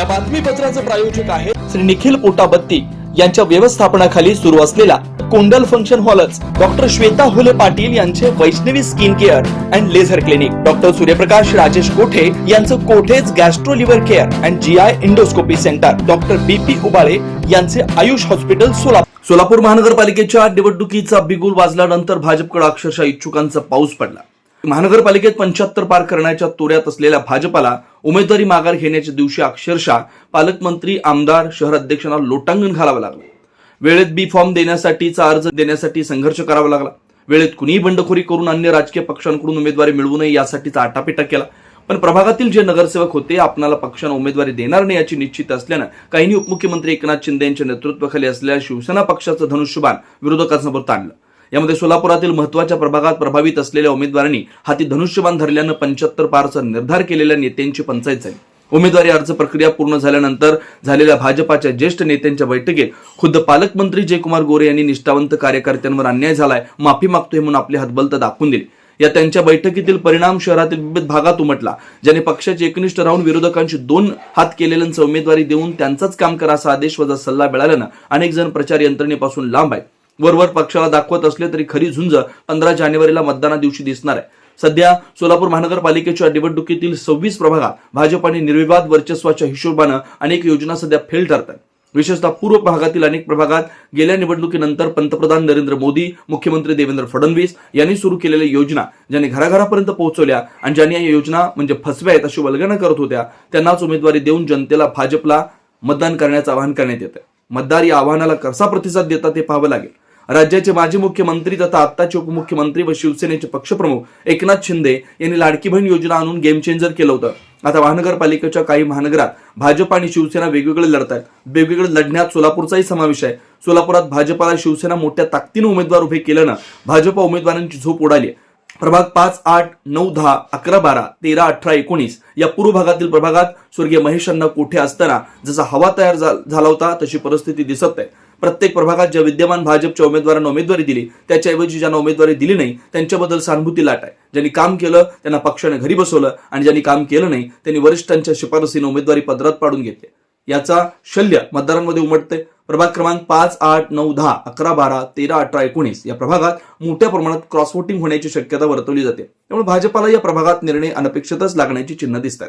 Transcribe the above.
या बातमीपत्राचे प्रायोजक आहे श्री निखिल पोटाबत्ती यांच्या व्यवस्थापनाखाली सुरू असलेला कोंडल फंक्शन हॉलच डॉक्टर श्वेता हुले पाटील यांचे Vaishnavi skin care and laser clinic doctor Suryaprakash Rajesh Kothe यांचं कोठेज gastro liver care and G I endoscopy centre doctor B P Ubale यांचे आयुष हॉस्पिटल सोलापूर. सोलापूर महानगरपालिकेच्या निवडणुकीचा बिगुल वाजल्यानंतर भाजपकडे अक्षरशः इच्छुकांचा पाऊस पडला. महानगरपालिकेत पंच्याहत्तर पार करण्याच्या तोऱ्यात असलेल्या भाजपाला उमेदवारी माघार घेण्याच्या दिवशी अक्षरशः पालकमंत्री आमदार शहर अध्यक्षांना लोटांगण घालावं लागलं. वेळेत बी फॉर्म देण्यासाठीचा अर्ज देण्यासाठी संघर्ष करावा लागला. वेळेत कुणीही बंडखोरी करून अन्य राजकीय पक्षांकडून उमेदवारी मिळवू नये यासाठीचा आटापिटा केला. पण प्रभागातील जे नगरसेवक होते आपणाला पक्षानं उमेदवारी देणार नाही याची निश्चित असल्यानं काहींनी उपमुख्यमंत्री एकनाथ शिंदे यांच्या नेतृत्वाखाली असलेल्या शिवसेना पक्षाचं धनुष्यबाण विरोधकांसमोर ताणलं. यामध्ये सोलापुरातील महत्त्वाच्या प्रभागात प्रभावित असलेल्या उमेदवारांनी हाती धनुष्यबाण धरल्यानं पंच्याहत्तर पारचा निर्धार केलेल्या नेत्यांची पंचायत झाली. उमेदवारी अर्ज प्रक्रिया पूर्ण झाल्यानंतर झालेल्या भाजपाच्या ज्येष्ठ नेत्यांच्या बैठकीत खुद्द पालकमंत्री जयकुमार गोरे यांनी निष्ठावंत कार्यकर्त्यांवर अन्याय झालाय माफी मागतोय म्हणून आपली हतबलता दाखवून दिली. या त्यांच्या बैठकीतील परिणाम शहरातील विविध भागात उमटला ज्याने पक्षाचे एकनिष्ठ राहून विरोधकांशी दोन हात केलेल्यांचा उमेदवारी देऊन त्यांचाच काम करा असा आदेश वजा सल्ला मिळाल्यानं अनेक जण प्रचार यंत्रणेपासून लांब आहे वरवर पक्षाला दाखवत असले तरी खरी झुंज पंधरा जानेवारीला मतदाना दिवशी दिसणार आहे. सध्या सोलापूर महानगरपालिकेच्या निवडणुकीतील सव्वीस प्रभागात भाजपाने निर्विवाद वर्चस्वाच्या हिशोबानं अनेक योजना सध्या फेल ठरतात. विशेषतः पूर्व भागातील अनेक प्रभागात गेल्या निवडणुकीनंतर पंतप्रधान नरेंद्र मोदी मुख्यमंत्री देवेंद्र फडणवीस यांनी सुरू केलेल्या योजना ज्यांनी घराघरापर्यंत पोहोचवल्या आणि ज्यांनी या योजना म्हणजे फसव्या आहेत अशी वल्गना करत होत्या त्यांनाच उमेदवारी देऊन जनतेला भाजपला मतदान करण्याचं आवाहन करण्यात येतं मतदार या आव्हानाला कसा प्रतिसाद देतात ते पाहावं लागेल. राज्याचे माजी मुख्यमंत्री तथा आत्ताचे उपमुख्यमंत्री व शिवसेनेचे पक्षप्रमुख एकनाथ शिंदे यांनी लाडकी बहीण योजना आणून गेम चेंजर केलं होतं. आता महानगरपालिकेच्या काही महानगरात भाजप आणि शिवसेना वेगवेगळे लढत आहेत. वेगवेगळे लढण्यात सोलापूरचाही समावेश आहे. सोलापुरात भाजपाला शिवसेना मोठ्या ताकदीनं उमेदवार उभे केल्यानं भाजप उमेदवारांची झोप उडाली प्रभाग पाच आठ नऊ दहा अकरा बारा तेरा अठरा एकोणीस या पूर्व भागातील प्रभागात स्वर्गीय महेशांना कोठे असताना जसा हवा तयार झाला होता तशी परिस्थिती दिसत आहे. प्रत्येक प्रभागात ज्या विद्यमान भाजपच्या उमेदवारांना उमेदवारी दिली त्याच्याऐवजी ज्यांना उमेदवारी दिली नाही त्यांच्याबद्दल सहानुभूती लाट आहे. ज्यांनी काम केलं त्यांना पक्षाने घरी बसवलं आणि ज्यांनी काम केलं नाही त्यांनी वरिष्ठांच्या शिफारसीने उमेदवारी पदरात पाडून घेतली. याचा शल्य मतदारांमध्ये उमटते प्रभाग क्रमांक पाच आठ नऊ दहा अकरा बारा तेरा अठरा एकोणीस या प्रभागात मोठ्या प्रमाणात क्रॉस वोटिंग होण्याची शक्यता वर्तवली जाते. त्यामुळे भाजपाला या प्रभागात निर्णय अनपेक्षितच लागण्याची चिन्ह दिसतात